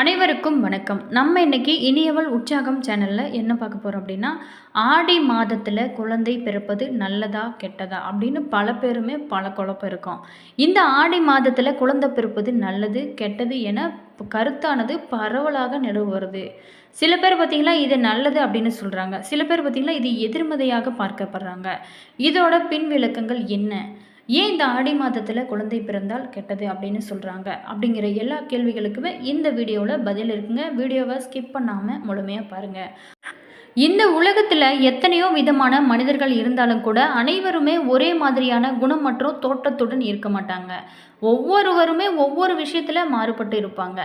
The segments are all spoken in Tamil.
அனைவருக்கும் வணக்கம். நம்ம இன்னைக்கு இனியவள் உற்சாகம் சேனலில் என்ன பார்க்க போகிறோம் அப்படின்னா ஆடி மாதத்தில் குழந்தை பிறப்பது நல்லதா கெட்டதா அப்படின்னு பல பேருமே பல குழப்பம் இருக்கும். இந்த ஆடி மாதத்தில் குழந்தை பிறப்பது நல்லது கெட்டது என கருத்தானது பரவலாக நிலவு வருது. சில பேர் பார்த்திங்களா இது நல்லது அப்படின்னு சொல்கிறாங்க சில பேர் பார்த்திங்கன்னா இது எதிர்மறையாக பார்க்கப்படுறாங்க. இதோட பின் விளக்கங்கள் என்ன? ஏன் இந்த ஆடி மாதத்தில் குழந்தை பிறந்தால் கெட்டது அப்படின்னு சொல்கிறாங்க அப்படிங்கிற எல்லா கேள்விகளுக்குமே இந்த வீடியோவில் பதில் இருக்குங்க. வீடியோவை ஸ்கிப் பண்ணாமல் முழுமையாக பாருங்கள் இந்த உலகத்தில் எத்தனையோ விதமான மனிதர்கள் இருந்தாலும் கூட அனைவருமே ஒரே மாதிரியான குணம் மற்றும் தோற்றத்துடன் இருக்க மாட்டாங்க. ஒவ்வொருவருமே ஒவ்வொரு விஷயத்தில் மாறுபட்டு இருப்பாங்க.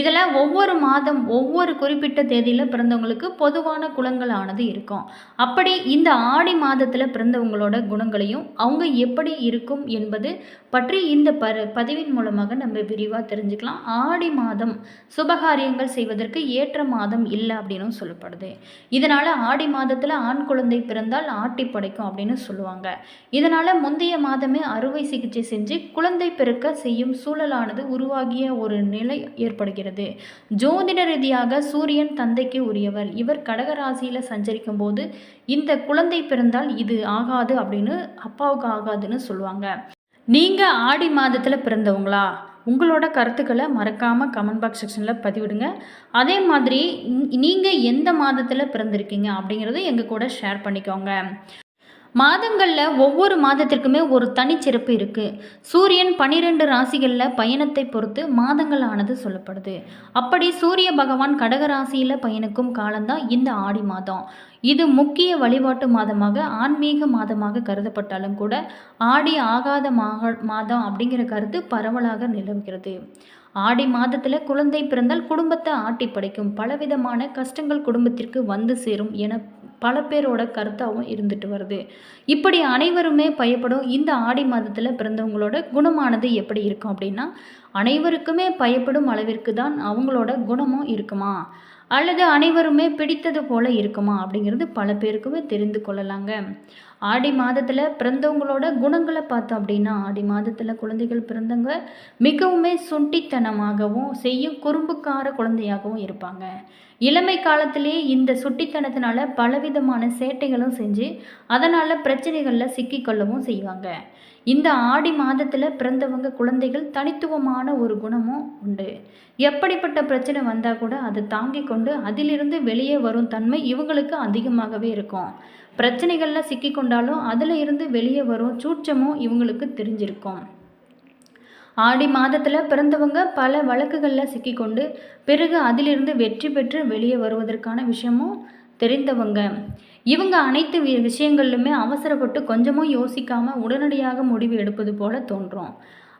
இதில் ஒவ்வொரு மாதம் ஒவ்வொரு குறிப்பிட்ட தேதியில் பிறந்தவங்களுக்கு பொதுவான குணங்களானது இருக்கும். அப்படி இந்த ஆடி மாதத்தில் பிறந்தவங்களோட குணங்களையும் அவங்க எப்படி இருக்கும் என்பது பற்றி இந்த ப பதிவின் மூலமாக நம்ம விரிவாக தெரிஞ்சுக்கலாம். ஆடி மாதம் சுபகாரியங்கள் செய்வதற்கு ஏற்ற மாதம் இல்லை அப்படின்னு சொல்லப்படுது. இதனால் ஆடி மாதத்தில் ஆண் குழந்தை பிறந்தால் ஆட்டி படைக்கும் அப்படின்னு சொல்லுவாங்க. இதனால் முந்தைய மாதமே அறுவை சிகிச்சை செஞ்சு குழந்தை பிற இருக்க செய்யும் சூழலானது உருவாகிய ஒரு நிலை ஏற்படுகிறது. ஜோதிட ரீதியாக சூரியன் தந்தைக்கு உரியவர். இவர் கடகராசியில் சஞ்சரிக்கும் போது இந்த குழந்தை பிறந்தால் இது ஆகாது அப்படின்னு அப்பாவுக்கு ஆகாதுன்னு சொல்லுவாங்க. நீங்கள் ஆடி மாதத்தில் பிறந்தவங்களா? உங்களோட கருத்துக்களை மறக்காமல் கமெண்ட் பாக்ஸ் செக்ஷனில் பதிவிடுங்க. அதே மாதிரி நீங்கள் எந்த மாதத்தில் பிறந்திருக்கீங்க அப்படிங்கிறத எங்கள் கூட ஷேர் பண்ணிக்கோங்க. மாதங்களில் ஒவ்வொரு மாதத்திற்குமே ஒரு தனிச்சிறப்பு இருக்குது சூரியன் பனிரெண்டு ராசிகளில் பயணத்தை பொறுத்து மாதங்கள் ஆனது சொல்லப்படுது. அப்படி சூரிய பகவான் கடக ராசியில் பயணிக்கும் காலம்தான் இந்த ஆடி மாதம். இது முக்கிய வழிபாட்டு மாதமாக ஆன்மீக மாதமாக கருதப்பட்டாலும் கூட ஆடி ஆகாத மாக மாதம் அப்படிங்கிற கருத்து பரவலாக நிலவுகிறது. ஆடி மாதத்தில் குழந்தை பிறந்தால் குடும்பத்தை ஆட்டி படைக்கும் பலவிதமான கஷ்டங்கள் குடும்பத்திற்கு வந்து சேரும் என பல பேரோட கருத்தாகவும் இருந்துட்டு வருது. இப்படி அனைவருமே பயப்படும் இந்த ஆடி மாதத்தில் பிறந்தவங்களோட குணமானது எப்படி இருக்கும் அப்படின்னா அனைவருக்குமே பயப்படும் அளவிற்கு தான் அவங்களோட குணமும் இருக்குமா? அல்லது அனைவருமே பிடித்தது போல இருக்குமா? அப்படிங்கிறது பல பேருக்குமே தெரிந்து கொள்ளலாங்க. ஆடி மாதத்தில் பிறந்தவங்களோட குணங்களை பார்த்தோம் அப்படின்னா ஆடி மாதத்தில் குழந்தைகள் பிறந்தவங்க மிகவுமே சுண்டித்தனமாகவும் செய்யும் குறும்புக்கார குழந்தையாகவும் இருப்பாங்க. இளமை காலத்திலே இந்த சுட்டித்தனத்தினால பலவிதமான சேட்டைகளும் செஞ்சு அதனால் பிரச்சனைகளில் சிக்கிக்கொள்ளவும் செய்வாங்க. இந்த ஆடி மாதத்தில் பிறந்தவங்க குழந்தைகள் தனித்துவமான ஒரு குணமும் உண்டு. எப்படிப்பட்ட பிரச்சனை வந்தால் கூட அதை தாங்கி கொண்டு அதிலிருந்து வெளியே வரும் தன்மை இவங்களுக்கு அதிகமாகவே இருக்கும். பிரச்சனைகளில் சிக்கிக்கொண்டாலும் அதில் இருந்து வெளியே வரும் சூட்சமும் இவங்களுக்கு தெரிஞ்சிருக்கும். ஆடி மாதத்தில் பிறந்தவங்க பல வழக்குகளில் சிக்கிக்கொண்டு பிறகு அதிலிருந்து வெற்றி பெற்று வெளியே வருவதற்கான விஷயமும் தெரிந்தவங்க. இவங்க அனைத்து வி விஷயங்கள்லுமே அவசரப்பட்டு கொஞ்சமும் யோசிக்காமல் உடனடியாக முடிவு எடுப்பது போல தோன்றும்.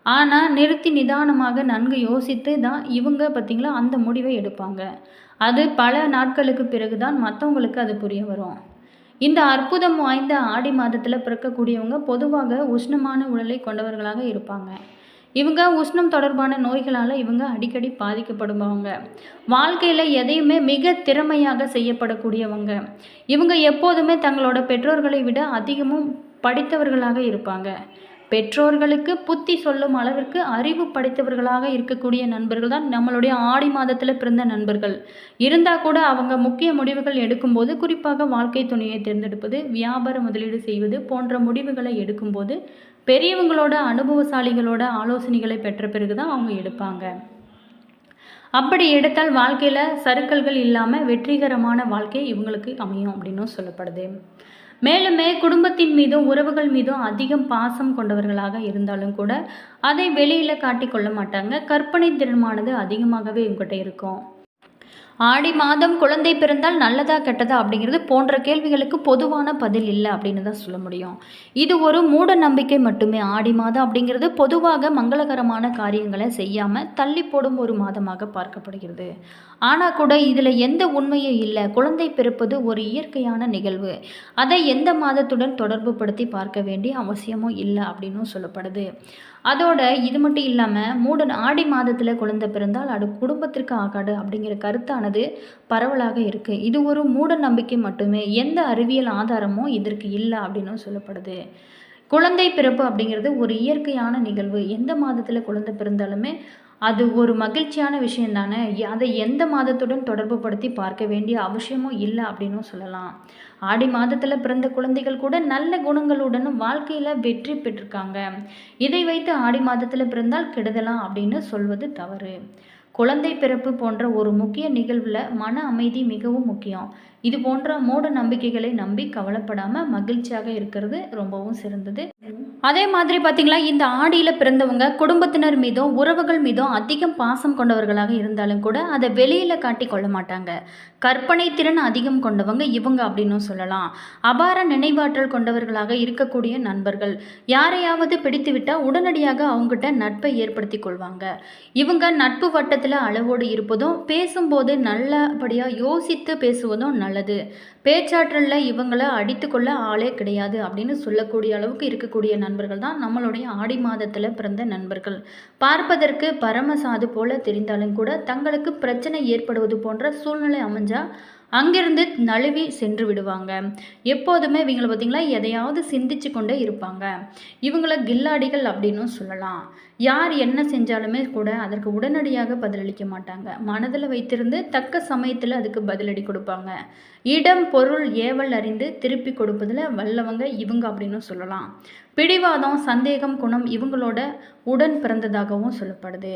ஆனால் நிறுத்தி நிதானமாக நன்கு யோசித்து தான் இவங்க பார்த்திங்களா அந்த முடிவை எடுப்பாங்க. அது பல நாட்களுக்கு பிறகு தான் மற்றவங்களுக்கு அது புரிய வரும். இந்த அற்புதம் வாய்ந்த ஆடி மாதத்தில் பிறக்கக்கூடியவங்க பொதுவாக உஷ்ணமான உடலை கொண்டவர்களாக இருப்பாங்க. இவங்க உஷ்ணம் தொடர்பான நோய்களால் இவங்க அடிக்கடி பாதிக்கப்படுபவங்க. வாழ்க்கையில் எதையுமே மிக திறமையாக செய்யப்படக்கூடியவங்க. இவங்க எப்போதுமே தங்களோட பெற்றோர்களை விட அதிகமும் படித்தவர்களாக இருப்பாங்க. பெற்றோர்களுக்கு புத்தி சொல்லும் அளவிற்கு அறிவு படைத்தவர்களாக இருக்கக்கூடிய நண்பர்கள் தான் நம்மளுடைய ஆடி மாதத்தில் பிறந்த நண்பர்கள். இருந்தால் கூட அவங்க முக்கிய முடிவுகள் எடுக்கும்போது குறிப்பாக வாழ்க்கை துணையை தேர்ந்தெடுப்பது வியாபார முதலீடு செய்வது போன்ற முடிவுகளை எடுக்கும்போது பெரியவங்களோட அனுபவசாலிகளோட ஆலோசனைகளை பெற்ற பிறகு தான் அவங்க எடுப்பாங்க. அப்படி எடுத்தால் வாழ்க்கையில் சறுக்கல்கள் இல்லாமல் வெற்றிகரமான வாழ்க்கை இவங்களுக்கு அமையும் அப்படின்னும் சொல்லப்படுது. மேலுமே குடும்பத்தின் மீதும் உறவுகள் மீதும் அதிகம் பாசம் கொண்டவர்களாக இருந்தாலும் கூட அதை வெளியில் காட்டிக்கொள்ள மாட்டாங்க. கற்பனை திறமானது அதிகமாகவே இவங்ககிட்ட இருக்கும். ஆடி மாதம் குழந்தை பிறந்தால் நல்லதா கெட்டதா அப்படிங்கிறது போன்ற கேள்விகளுக்கு பொதுவான பதில் இல்லை அப்படின்னு தான் சொல்ல முடியும். இது ஒரு மூட நம்பிக்கை மட்டுமே. ஆடி மாதம் அப்படிங்கிறது பொதுவாக மங்களகரமான காரியங்களை செய்யாமல் தள்ளி போடும் ஒரு மாதமாக பார்க்கப்படுகிறது. ஆனால் கூட இதில் எந்த உண்மையும் இல்லை. குழந்தை பிறப்பது ஒரு இயற்கையான நிகழ்வு. அதை எந்த மாதத்துடன் தொடர்பு படுத்தி பார்க்க வேண்டிய அவசியமும் இல்லை அப்படின்னும் சொல்லப்படுது. அதோட இது மட்டும் இல்லாமல் மூடன் ஆடி மாதத்தில் குழந்தை பிறந்தால் அது குடும்பத்திற்கு ஆகாது அப்படிங்கிற கருத்தானது பரவலாக இருக்குது இது ஒரு மூட நம்பிக்கை மட்டுமே. எந்த அறிவியல் ஆதாரமும் இதற்கு இல்லை அப்படின்னும் சொல்லப்படுது. குழந்தை பிறப்பு அப்படிங்கிறது ஒரு இயற்கையான நிகழ்வு. எந்த மாதத்தில் குழந்தை பிறந்தாலுமே அது ஒரு மகிழ்ச்சியான விஷயம் தானே? அதை எந்த மாதத்துடன் தொடர்பு படுத்தி பார்க்க வேண்டிய அவசியமும் இல்லை அப்படின்னும் சொல்லலாம். ஆடி மாதத்தில் பிறந்த குழந்தைகள் கூட நல்ல குணங்களுடனும் வாழ்க்கையில் வெற்றி பெற்றிருக்காங்க. இதை வைத்து ஆடி மாதத்தில் பிறந்தால் கெடுதலாம் அப்படின்னு சொல்வது தவறு. குழந்தை பிறப்பு போன்ற ஒரு முக்கிய நிகழ்வில் மன அமைதி மிகவும் முக்கியம். இது போன்ற மூட நம்பிக்கைகளை நம்பி கவலைப்படாமல் மகிழ்ச்சியாக இருக்கிறது ரொம்பவும் சிறந்தது. அதே மாதிரி பார்த்தீங்களா இந்த ஆடியில் பிறந்தவங்க குடும்பத்தினர் மீதும் உறவுகள் மீதும் அதிகம் பாசம் கொண்டவர்களாக இருந்தாலும் கூட அதை வெளியில் காட்டி கொள்ள மாட்டாங்க. கற்பனை திறன் அதிகம் கொண்டவங்க இவங்க அப்படின்னும் சொல்லலாம். அபார நினைவாற்றல் கொண்டவர்களாக இருக்கக்கூடிய நண்பர்கள் யாரையாவது பிடித்துவிட்டால் உடனடியாக அவங்ககிட்ட நட்பை ஏற்படுத்தி கொள்வாங்க. இவங்க நட்பு வட்டத்தில் அளவோடு இருப்பதும் பேசும்போது நல்லபடியாக யோசித்து பேசுவதும் நல்லது. பேச்சாற்றலில் இவங்களை அடித்துக்கொள்ள ஆளே கிடையாது அப்படின்னு சொல்லக்கூடிய அளவுக்கு இருக்கக்கூடிய நண்பர்கள் நண்பர்கள் தான் நம்மளுடைய ஆடி மாதத்தில் பிறந்த நண்பர்கள். பார்ப்பதற்கு பரமசாது போல தெரிந்தாலும் கூட தங்களுக்கு பிரச்சனை ஏற்படுவது போன்ற சூழ்நிலை அமைஞ்சால் அங்கிருந்து நழுவி சென்று விடுவாங்க. எப்போதுமே இவங்களை பார்த்திங்களா எதையாவது சிந்திச்சு கொண்டே இருப்பாங்க. இவங்கள கில்லாடிகள் அப்படின்னும் சொல்லலாம். யார் என்ன செஞ்சாலுமே கூட அதற்கு உடனடியாக பதிலளிக்க மாட்டாங்க. மனதில் வைத்திருந்து தக்க சமயத்தில் அதுக்கு பதிலடி கொடுப்பாங்க. இடம் பொருள் ஏவல் அறிந்து திருப்பி கொடுப்பதில் வல்லவங்க இவங்க அப்படின்னு சொல்லலாம். பிடிவாதம் சந்தேகம் குணம் இவங்களோட உடன் பிறந்ததாகவும் சொல்லப்படுது.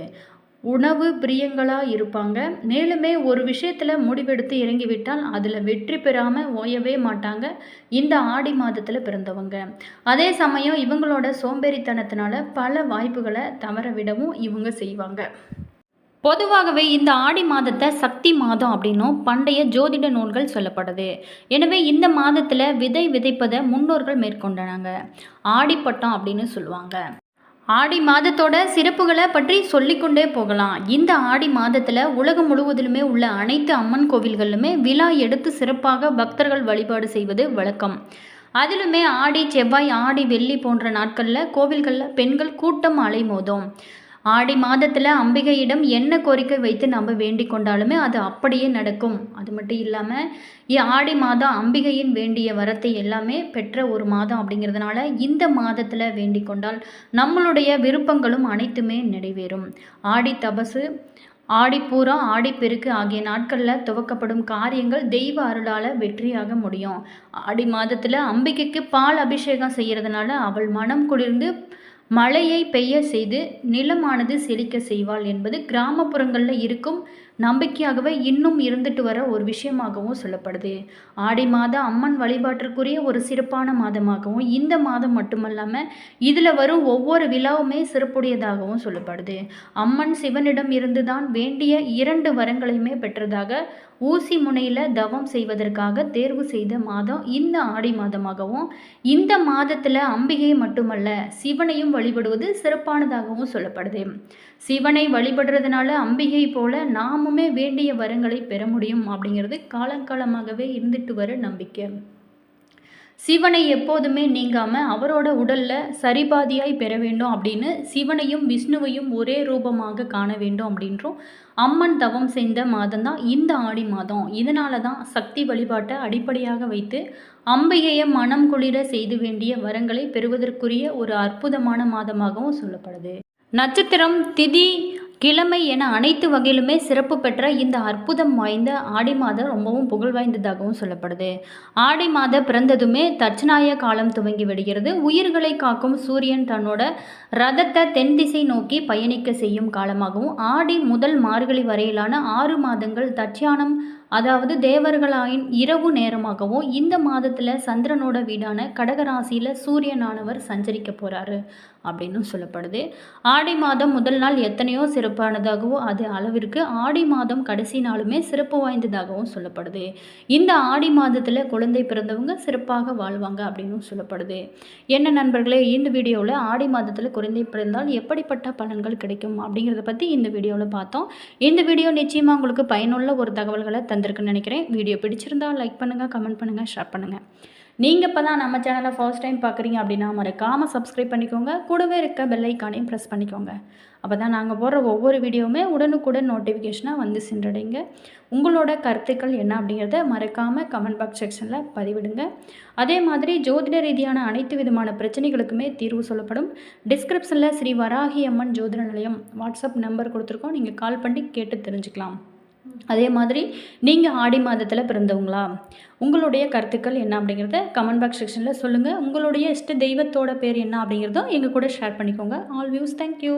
உணவு பிரியங்களாக இருப்பாங்க. மேலுமே ஒரு விஷயத்தில் முடிவெடுத்து இறங்கிவிட்டால் அதில் வெற்றி பெறாமல் ஓயவே மாட்டாங்க. இந்த ஆடி மாதத்தில் பிறந்தவங்க. அதே சமயம் இவங்களோட சோம்பேறித்தனத்தினால பல வாய்ப்புகளை தவற விடவும் இவங்க செய்வாங்க. பொதுவாகவே இந்த ஆடி மாதத்தை சக்தி மாதம் அப்படின்னும் பண்டைய ஜோதிட நூல்கள் சொல்லப்படுது. எனவே இந்த மாதத்தில் விதை விதைப்பதை முன்னோர்கள் மேற்கொண்டாங்க ஆடிப்பட்டம் அப்படின்னு சொல்லுவாங்க. ஆடி மாதத்தோட சிறப்புகளை பற்றி சொல்லிக்கொண்டே போகலாம். இந்த ஆடி மாதத்தில் உலகம் முழுவதிலுமே உள்ள அனைத்து அம்மன் கோவில்களிலுமே விழா எடுத்து சிறப்பாக பக்தர்கள் வழிபாடு செய்வது வழக்கம். அதிலுமே ஆடி செவ்வாய் ஆடி வெள்ளி போன்ற நாட்களில் கோவில்களில் பெண்கள் கூட்டம் அலைமோதும். ஆடி மாதத்தில் அம்பிகையிடம் என்ன கோரிக்கை வைத்து நம்ம வேண்டிக் கொண்டாலுமே அது அப்படியே நடக்கும். அது மட்டும் இல்லாமல் ஆடி மாதம் அம்பிகையின் வேண்டிய வரத்தை எல்லாமே பெற்ற ஒரு மாதம் அப்படிங்கிறதுனால இந்த மாதத்தில் வேண்டிக் கொண்டால் நம்மளுடைய விருப்பங்களும் அனைத்துமே நிறைவேறும். ஆடி தபசு ஆடிப்பூரம் ஆடிப்பெருக்கு ஆகிய நாட்களில் துவக்கப்படும் காரியங்கள் தெய்வ அருளால் வெற்றியாக முடியும். ஆடி மாதத்தில் அம்பிகைக்கு பால் அபிஷேகம் செய்கிறதுனால அவள் மனம் குளிர்ந்து மழையை பெய்ய செய்து நிலமானது செழிக்க செய்வாள் என்பது கிராமப்புறங்களில் இருக்கும் நம்பிக்கையாகவே இன்னும் இருந்துட்டு வர ஒரு விஷயமாகவும் சொல்லப்படுது. ஆடி மாதம் அம்மன் வழிபாட்டிற்குரிய ஒரு சிறப்பான மாதமாகவும் இந்த மாதம் மட்டுமல்லாமல் இதில் வரும் ஒவ்வொரு விழாவுமே சிறப்புடையதாகவும் சொல்லப்படுது. அம்மன் சிவனிடம் இருந்து தான் வேண்டிய இரண்டு வரங்களையுமே பெற்றதாக ஊசி முனையில் தவம் செய்வதற்காக தேர்வு செய்த மாதம் இந்த ஆடி மாதமாகவும் இந்த மாதத்தில் அம்பிகை மட்டுமல்ல சிவனையும் வழிபடுவது சிறப்பானதாகவும் சொல்லப்படுது. சிவனை வழிபடுறதுனால அம்பிகை போல நாமுமே வேண்டிய வரங்களை பெற முடியும் அப்படிங்கிறது காலங்காலமாகவே இருந்துட்டு வர நம்பிக்கை. சிவனை எப்போதுமே நீங்காமல் அவரோட உடலில் சரிபாதியாய் பெற வேண்டும் அப்படின்னு சிவனையும் விஷ்ணுவையும் ஒரே ரூபமாக காண வேண்டும் அப்படின்றும் அம்மன் தவம் செய்த மாதம் தான் இந்த ஆடி மாதம். இதனால தான் சக்தி வழிபாட்டை அடிப்படையாக வைத்து அம்பிகையை மனம் குளிர செய்து வேண்டிய வரங்களை பெறுவதற்குரிய ஒரு அற்புதமான மாதமாகவும் சொல்லப்படுது. நட்சத்திரம் திதி கிழமை என அனைத்து வகையிலுமே சிறப்பு பெற்ற இந்த அற்புதம் வாய்ந்த ஆடி மாதம் ரொம்பவும் புகழ் வாய்ந்ததாகவும் சொல்லப்படுது. ஆடி மாத பிறந்ததுமே தட்சநாய காலம் துவங்கி விடுகிறது. உயிர்களை காக்கும் சூரியன் தன்னோட ரதத்தை தென் திசை நோக்கி பயணிக்க செய்யும் காலமாகவும் ஆடி முதல் மார்கழி வரையிலான ஆறு மாதங்கள் தட்சியானம் அதாவது தேவர்களாயின் இரவு நேரமாகவும் இந்த மாதத்தில் சந்திரனோட வீடான கடகராசியில் சூரியனானவர் சஞ்சரிக்க போகிறாரு அப்படின்னு சொல்லப்படுது. ஆடி மாதம் முதல் நாள் எத்தனையோ சிறப்பானதாகவும் அது அளவிற்கு ஆடி மாதம் கடைசி நாளுமே சிறப்பு வாய்ந்ததாகவும் சொல்லப்படுது. இந்த ஆடி மாதத்தில் குழந்தை பிறந்தவங்க சிறப்பாக வாழ்வாங்க அப்படின்னு சொல்லப்படுது. என்ன நண்பர்களே இந்த வீடியோவில் ஆடி மாதத்தில் குழந்தை பிறந்தால் எப்படிப்பட்ட பலன்கள் கிடைக்கும் அப்படிங்கிறத பற்றி இந்த வீடியோவில் பார்த்தோம். இந்த வீடியோ நிச்சயமாக உங்களுக்கு பயனுள்ள ஒரு தகவல்களை தந்திருக்குன்னு நினைக்கிறேன். வீடியோ பிடிச்சிருந்தால் லைக் பண்ணுங்கள் கமெண்ட் பண்ணுங்கள் ஷேர் பண்ணுங்கள் நீங்கள் இப்போ தான் நம்ம சேனலை ஃபர்ஸ்ட் டைம் பார்க்குறீங்க அப்படின்னா மறக்காமல் சப்ஸ்கிரைப் பண்ணிக்கோங்க. கூடவே இருக்க பெல் ஐக்கானையும் ப்ரெஸ் பண்ணிக்கோங்க. அப்போ தான் நாங்கள் போடுற ஒவ்வொரு வீடியோவுமே உடனுக்குடன் நோட்டிஃபிகேஷனாக வந்து சென்றடைங்க. உங்களோட கருத்துக்கள் என்ன அப்படிங்கிறத மறக்காமல் கமெண்ட் பாக்ஸ் செக்ஷனில் பதிவிடுங்க. அதே மாதிரி ஜோதிட ரீதியான அனைத்து விதமான பிரச்சனைகளுக்குமே தீர்வு சொல்லப்படும். டிஸ்கிரிப்ஷனில் ஸ்ரீ வராகி அம்மன் ஜோதிட நிலையம் வாட்ஸ்அப் நம்பர் கொடுத்துருக்கோம். நீங்கள் கால் பண்ணி கேட்டு தெரிஞ்சுக்கலாம். அதே மாதிரி நீங்கள் ஆடி மாதத்தில் பிறந்தவங்களா? உங்களுடைய கருத்துக்கள் என்ன அப்படிங்கிறத கமெண்ட் பாக்ஸ் செக்ஷனில் சொல்லுங்கள் உங்களுடைய இஷ்ட தெய்வத்தோட பேர் என்ன அப்படிங்கிறதும் எங்கள் கூட ஷேர் பண்ணிக்கோங்க. All views thank you